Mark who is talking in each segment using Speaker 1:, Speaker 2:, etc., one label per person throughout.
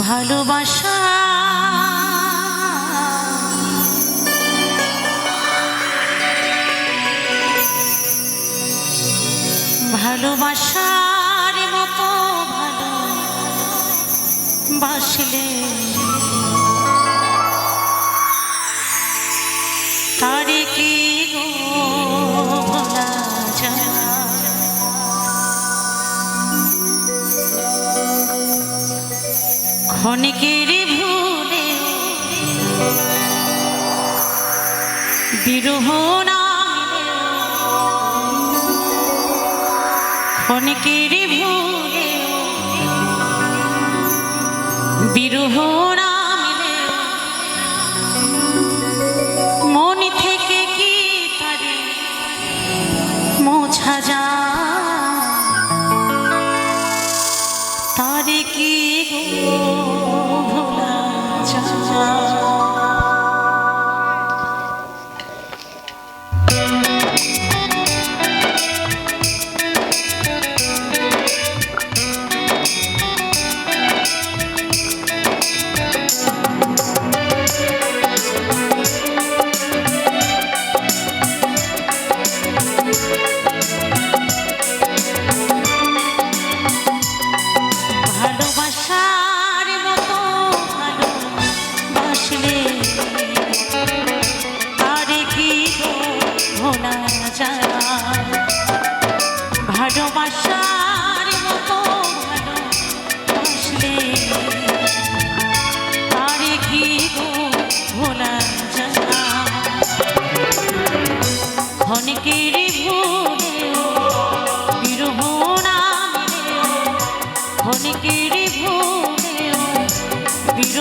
Speaker 1: ভালোবাসা। ভালোবাসার মতো ভালো বাসলে ক্ষণিকের ভুলে বিরহ না ক্ষণিকের ভুলে বিরহ না ভালোবাসা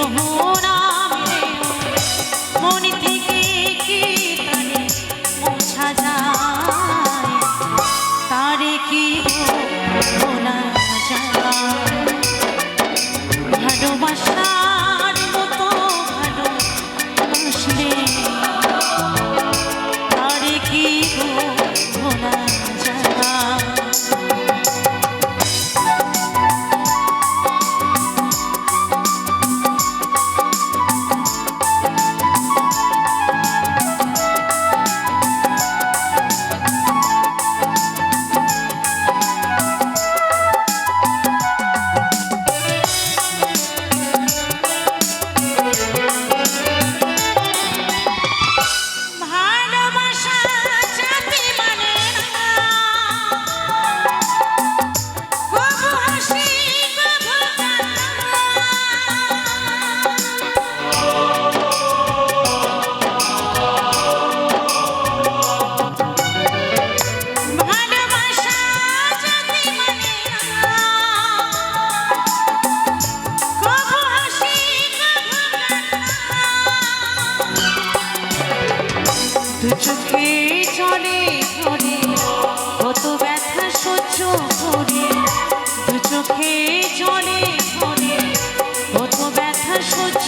Speaker 1: Oh, oh. চোখে জলে ঝরে কত ব্যথা সহ্য